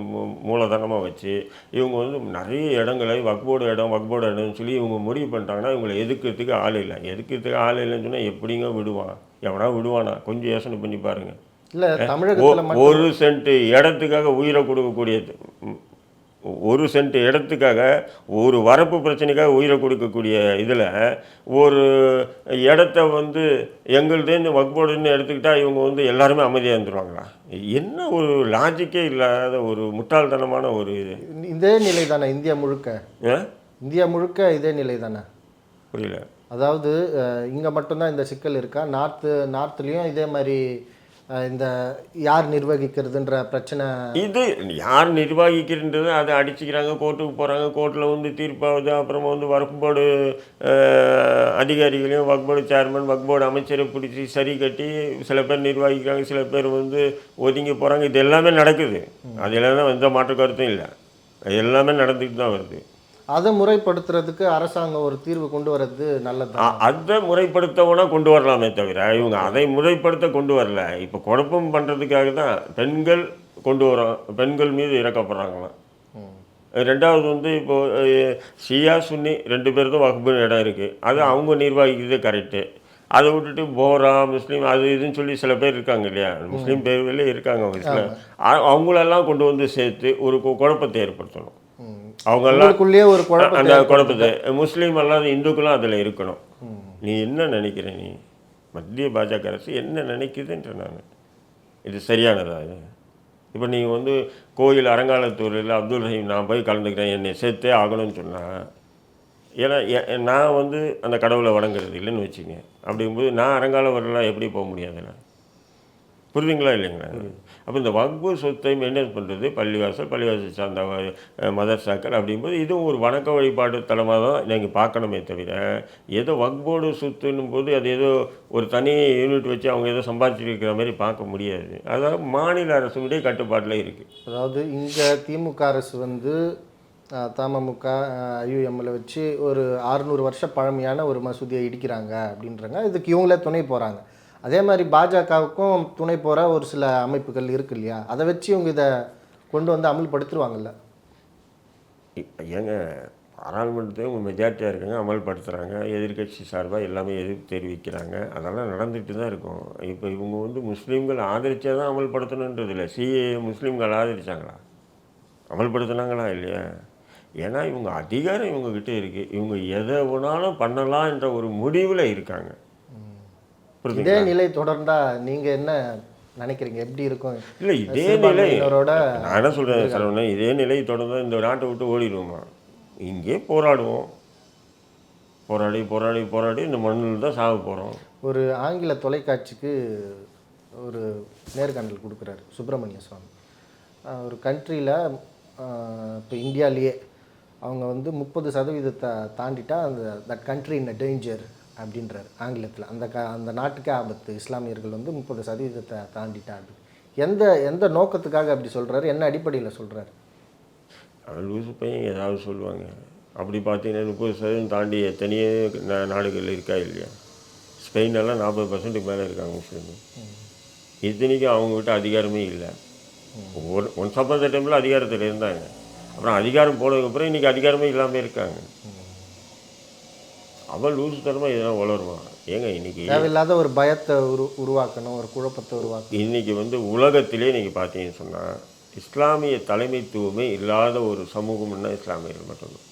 மூலதனமாக வச்சு இவங்க வந்து நிறைய இடங்களை வக்போர்டு இடம் வக்போர்டு இடம்னு சொல்லி இவங்க முடிவு பண்ணிட்டாங்கன்னா இவங்களை எதுக்கிறதுக்கு ஆள் இல்லை. எதுக்கிறதுக்கு ஆள் இல்லைன்னு சொன்னால் எப்படிங்க விடுவான்? எவனா விடுவானா? கொஞ்சம் யோசனை பண்ணி பாருங்கள் இல்லை தமிழகத்தில் ஒரு சென்ட் இடத்துக்காக உயிரை கொடுக்கக்கூடியது. ம், ஒரு சென்ட் இடத்துக்காக ஒரு வரப்பு பிரச்சனைக்காக உயிரை கொடுக்கக்கூடிய இதில் ஒரு இடத்த வந்து எங்கள்தேன்னு வக்போர்டுன்னு எடுத்துக்கிட்டா இவங்க வந்து எல்லாருமே அமைதியாக இருந்துருவாங்களா? என்ன ஒரு லாஜிக்கே இல்லாத ஒரு முட்டாள்தனமான ஒரு இது. இதே நிலை தானே இந்தியா முழுக்க? ஆ? இந்தியா முழுக்க இதே நிலை தானே புரியல. அதாவது இங்கே மட்டும்தான் இந்த சிக்கல் இருக்கா? நார்த்து நார்த்துலேயும் இதே மாதிரி இந்த யார் நிர்வகிக்கிறதுன்ற பிரச்சனை இது யார் நிர்வகிக்கிறன்றது அதை அடிச்சுக்கிறாங்க கோர்ட்டுக்கு போகிறாங்க கோர்ட்டில் வந்து தீர்ப்பாகுது அப்புறமா வந்து வக்ஃப் போர்டு அதிகாரிகளையும் Waqf board chairman Waqf board அமைச்சரை பிடிச்சி சரி கட்டி சில பேர் நிர்வகிக்கிறாங்க சில பேர் வந்து ஒதுங்கி போகிறாங்க இது எல்லாமே நடக்குது. அது எல்லாமே எந்த மாற்று கருத்தும் இல்லை. அது எல்லாமே நடந்துக்கிட்டு தான் வருது. அதை முறைப்படுத்துறதுக்கு அரசாங்கம் ஒரு தீர்வு கொண்டு வர்றது நல்லது. அதை முறைப்படுத்தவனா கொண்டு வரலாமே தவிர இவங்க அதை முறைப்படுத்த கொண்டு வரல. இப்போ குழப்பம் பண்ணுறதுக்காக தான் பெண்கள் கொண்டு வரோம் பெண்கள் மீது இறக்கப்படுறாங்களாம். ரெண்டாவது வந்து இப்போ அஹ், ஷியா சுன்னி ரெண்டு பேருக்கும் வகுப்பு இடம் இருக்குது அது அவங்க நிர்வகிக்கிறது கரெக்டு அதை விட்டுட்டு போரா முஸ்லீம் அது இதுன்னு சொல்லி சில பேர் இருக்காங்க இல்லையா? முஸ்லீம் பேர்களே இருக்காங்க அவங்க அவங்களெல்லாம் கொண்டு வந்து சேர்த்து ஒரு குழப்பத்தை ஏற்படுத்தணும். அவங்கெல்லாம் அவங்களுக்குள்ளேயே ஒரு குழப்பம் அந்த குழப்பத்தை. முஸ்லீம் அல்லாத இந்துக்களும் அதில் இருக்கணும். நீ என்ன நினைக்கிற நீ? மத்திய பாஜக அரசு என்ன நினைக்குதுன்ற நான். இது சரியானதா இது? இப்போ நீங்கள் வந்து கோயில் அரங்காலத்தூரில் அப்துல் ரஹீம் நான் போய் கலந்துக்கிறேன் என்னை சேர்த்தே ஆகணும்னு சொன்னால் ஏன்னா நான் வந்து அந்த கடவுளை வணங்குறது இல்லைன்னு வச்சுங்க அப்படிங்கும்போது நான் அரங்காலவரெலாம் எப்படி போக முடியாதுல்ல புரியுதுங்களா இல்லைங்களா? அப்போ இந்த வக்பு சொத்தை மெயின்டைன் பண்ணுறது பள்ளிவாசல் பள்ளிவாசல் சார்ந்த மதர்சாக்கள் அப்படிங்கும்போது இதுவும் ஒரு வணக்க வழிபாடு தலமாக தான் நீங்கள் பார்க்கணுமே தவிர ஏதோ வக்போர்டு சொத்துன்னும் போது அது ஏதோ ஒரு தனி யூனிட் வச்சு அவங்க ஏதோ சம்பாதிச்சிருக்கிற மாதிரி பார்க்க முடியாது. அதாவது மாநில அரசுடைய கட்டுப்பாட்டில் இருக்குது அதாவது இங்கே திமுக அரசு வந்து தமமுக ஐயுஎம்ல வச்சு ஒரு அறுநூறு வருஷ பழமையான ஒரு மசூதியை இடிக்கிறாங்க அப்படின்றாங்க. இதுக்கு இவங்களே துணை போகிறாங்க அதே மாதிரி பாஜகவுக்கும் துணை போகிற ஒரு சில அமைப்புகள் இருக்கு இல்லையா? அதை வச்சு இவங்க இதை கொண்டு வந்து அமல்படுத்துருவாங்கல்ல? ஏங்க பாராளுமன்றத்தையும் உங்கள் மெஜாரிட்டியாக இருக்காங்க அமல்படுத்துகிறாங்க எதிர்க்கட்சி சார்பாக எல்லாமே எதிர்ப்பு தெரிவிக்கிறாங்க. அதெல்லாம் நடந்துட்டு தான் இருக்கும். இப்போ இவங்க வந்து முஸ்லீம்கள் ஆதரிச்சா தான் அமல்படுத்தணுன்றது இல்லை. சிஏ முஸ்லீம்கள் ஆதரித்தாங்களா அமல்படுத்தினாங்களா இல்லையா? ஏன்னா இவங்க அதிகாரம் இவங்கக்கிட்ட இருக்குது இவங்க எதை வேணாலும் பண்ணலாம் என்ற ஒரு முடிவில் இருக்காங்க. இதே நிலை தொடர்ந்தா நீங்கள் என்ன நினைக்கிறீங்க? எப்படி இருக்கும்? இல்லை இதே நிலை. நான் என்ன சொல்கிறேன் சரவணன் இதே நிலை தொடர்ந்து இந்த நாட்டை விட்டு ஓடிடுவோமா? இங்கே போராடுவோம். போராடி போராடி போராடி இந்த மண்ணில் தான் சாக போகிறோம் ஒரு ஆங்கில தொலைக்காட்சிக்கு ஒரு நேர்காணல் கொடுக்குறாரு சுப்பிரமணிய சுவாமி. ஒரு கண்ட்ரியில் இப்போ இந்தியாலேயே அவங்க வந்து முப்பது சதவீதத்தை தாண்டிட்டா அந்த தட் கண்ட்ரி இன் டேஞ்சர் அப்படின்றார். ஆங்கிலத்தில். அந்த க அந்த நாட்டுக்கே ஆபத்து. இஸ்லாமியர்கள் வந்து முப்பது சதவீதத்தை தாண்டிட்டா அப்படி எந்த எந்த நோக்கத்துக்காக அப்படி சொல்கிறாரு என்ன அடிப்படையில் சொல்கிறாரு லூசு பையன் ஏதாவது சொல்லுவாங்க. அப்படி பார்த்தீங்கன்னா முப்பது சதவீதம் தாண்டி எத்தனையோ நா- நாடுகள் இருக்கா இல்லையா? ஸ்பெயினெல்லாம் நாற்பது பர்சன்ட்டுக்கு மேலே இருக்காங்க முஸ்லீம் இத்தனைக்கும் அவங்ககிட்ட அதிகாரமே இல்லை. ஒன் ஒன்ஸ் அப் அந்த டைமில் அதிகாரத்தில் இருந்தாங்க. அப்புறம் அதிகாரம் போனதுக்கப்புறம் இன்றைக்கி அதிகாரமே இல்லாமல் இருக்காங்க. அவன் லூசு தரமாக இதெல்லாம் வளருவான் ஏங்க இன்னைக்கு தேவையில்லாத ஒரு பயத்தை உரு உருவாக்கணும் ஒரு குழப்பத்தை உருவாக்கணும். இன்னைக்கு வந்து உலகத்திலே நீங்கள் பார்த்தீங்கன்னு சொன்னால் இஸ்லாமிய தலைமைத்துவமே இல்லாத ஒரு சமூகம்னா இஸ்லாமியர்கள் மட்டும்தான்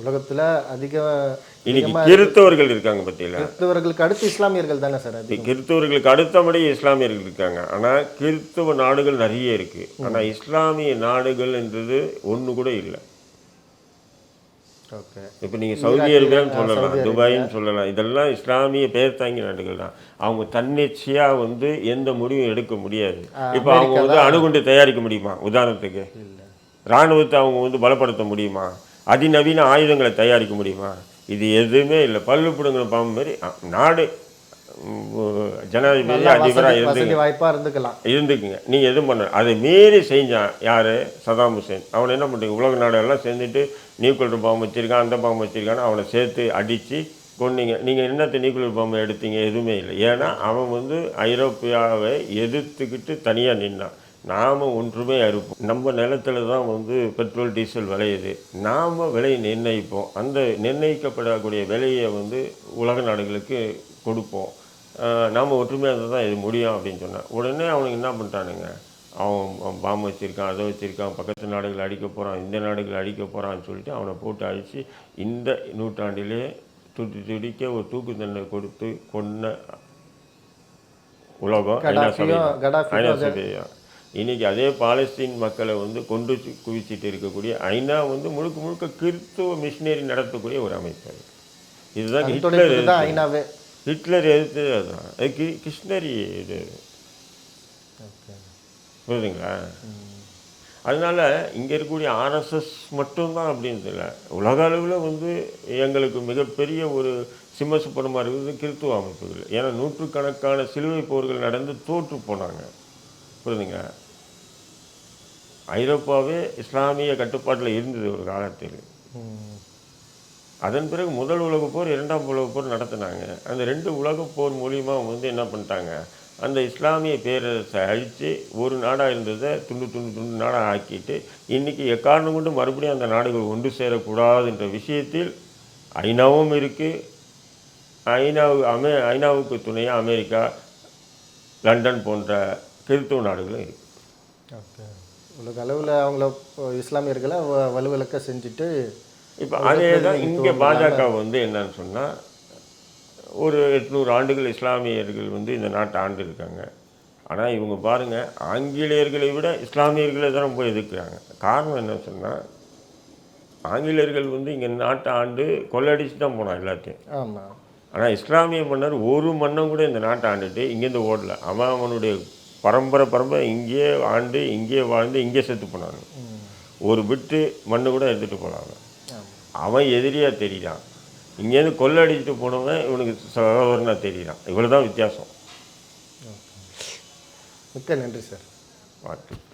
உலகத்துல அதிக இன்னைக்கு கிறித்தவர்கள் இருக்காங்க பத்தியில. கிறிஸ்தவர்களுக்கு அடுத்து இஸ்லாமியர்கள் தானே சார் அது கிறிஸ்தவர்களுக்கு அடுத்தபடி இஸ்லாமியர்கள் இருக்காங்க. ஆனால் கிறிஸ்தவ நாடுகள் நிறைய இருக்கு. ஆனால் இஸ்லாமிய நாடுகள் என்றது ஒன்று கூட இல்லை. இப்போ நீங்கள் சவுதி அரேபியான்னு சொல்லலாம் துபாயின்னு சொல்லலாம். இதெல்லாம் இஸ்லாமிய பேர் தாங்கிய நாடுகள் தான். அவங்க தன்னிச்சையாக வந்து எந்த முடிவும் எடுக்க முடியாது. இப்போ அவங்க வந்து அணுகுண்டு தயாரிக்க முடியுமா? உதாரணத்துக்கு. இராணுவத்தை அவங்க வந்து பலப்படுத்த முடியுமா? அதிநவீன ஆயுதங்களை தயாரிக்க முடியுமா? இது எதுவுமே இல்லை. பல்லு பிடுங்கிற பாம்பு மாதிரி நாடு ஜனாதிபதி அதிபராக இருந்து வசதி வாய்ப்பா இருந்துக்கலாம். இருந்துக்குங்க. நீங்கள் எதுவும் பண்ண அதை மீறி செஞ்சான் யார்? Saddam Hussein. அவனை என்ன பண்ணுறீங்க உலக நாடெல்லாம் சேர்ந்துட்டு நியூக்ளியர் பாம்பு வச்சுருக்கான் அந்த பாம்பு வச்சுருக்கான்னு அவனை சேர்த்து அடித்து கொன்னீங்க. நீங்கள் என்னத்தை நியூக்ளியர் பாம்பு எடுத்தீங்க? எதுவுமே இல்லை. ஏன்னா அவன் வந்து ஐரோப்பியாவை எதிர்த்துக்கிட்டு தனியாக நின்னான். நாம் ஒன்றுமே அறுப்போம். நம்ம நிலத்துல தான் வந்து பெட்ரோல் டீசல் விளையுது. நாம் விலையை நிர்ணயிப்போம். அந்த நிர்ணயிக்கப்படக்கூடிய விலையை வந்து உலக நாடுகளுக்கு கொடுப்போம். நாம ஒற்றுமையாக இருந்தால் தான் இது முடியும் அப்படின்னு சொன்னான் உடனே அவனுக்கு என்ன பண்ணிட்டானுங்க அவன் பாம்பு வச்சுருக்கான் அதை வச்சுருக்கான் பக்கத்து நாடுகள் அடிக்க போகிறான் இந்த நாடுகள் அடிக்க போகிறான்னு சொல்லிட்டு அவனை போட்டு அழித்து இந்த நூற்றாண்டிலே துடி துடிக்க ஒரு தூக்கு தண்டனை கொடுத்து கொன்ன உலகம் ஐநா சபையா இன்னைக்கு அதே பாலஸ்தீன் மக்களை வந்து கொண்டு குவிச்சிட்டு இருக்கக்கூடிய ஐநா வந்து முழுக்க முழுக்க கிறிஸ்துவ மிஷினரி நடத்தக்கூடிய ஒரு அமைப்பு. இதுதான் ஹிட்லர். ஐநாவே ஹிட்லர் எதிர்த்தது அதுதான் அது கி- கிருஷ்ணரி இது. புரியுதுங்களா? அதனால இங்கே இருக்கக்கூடிய ஆர்எஸ்எஸ் மட்டும்தான் அப்படின்றது இல்லை. உலக அளவில் வந்து எங்களுக்கு மிகப்பெரிய ஒரு சிம்மசுப்பனமாக இருக்குது கிறித்துவ அமைப்புகள். ஏன்னா நூற்றுக்கணக்கான சிலுவை போர்கள் நடந்து தோற்று போனாங்க. புரியுதுங்க ஐரோப்பாவே இஸ்லாமிய கட்டுப்பாட்டில் இருந்தது ஒரு காலத்தில். அதன் பிறகு முதல் உலகப் போர் இரண்டாம் உலகப் போர் நடத்தினாங்க. அந்த ரெண்டு உலகப் போர் மூலிமா வந்து என்ன பண்ணிட்டாங்க? அந்த இஸ்லாமிய பேரரசை அழித்து ஒரு நாடாக இருந்ததை துண்டு துண்டு துண்டு நாடாக ஆக்கிட்டு இன்றைக்கி எக்காரணம் கொண்டு மறுபடியும் அந்த நாடுகள் ஒன்று சேரக்கூடாதுன்ற விஷயத்தில் ஐநாவும் இருக்குது ஐநாவு அமே ஐநாவுக்கு துணையாக அமெரிக்கா லண்டன் போன்ற கிறித்துவ நாடுகளும் இருக்குது ஓகே. உலக அளவில் அவங்கள இஸ்லாமியர்களை வ- வலுவிளக்க செஞ்சுட்டு இப்போ அதே தான் இங்கே பாஜக வந்து என்னன்னு சொன்னால் ஒரு எட்நூறு ஆண்டுகள் இஸ்லாமியர்கள் வந்து இந்த நாட்டை ஆண்டு இருக்காங்க. ஆனால் இவங்க பாருங்கள் ஆங்கிலேயர்களை விட இஸ்லாமியர்களை தான் ரொம்ப எதிர்க்கிறாங்க. காரணம் என்ன சொன்னால் ஆங்கிலேயர்கள் வந்து இங்கே நாட்டை ஆண்டு கொள்ளடிச்சு தான் போனான் எல்லாத்தையும். ஆமாம் ஆனால் இஸ்லாமிய மன்னர் ஒரு மன்னன் கூட இந்த நாட்டை ஆண்டுட்டு இங்கேருந்து ஓடல. அவன் அவனுடைய பரம்பரை பரம்பரை இங்கேயே ஆண்டு இங்கேயே வாழ்ந்து இங்கே செத்து போனாங்க. ஒரு பிட்டு மண்ணு கூட எடுத்துகிட்டு போனாங்க. அவன் எதிரியாக தெரியுறான். இங்கேருந்து கொள்ளடிச்சிட்டு போனவன் இவனுக்கு சகோதரனாக தெரியுறான். இவ்வளோ தான் வித்தியாசம் மிக்க நன்றி சார். பார்த்து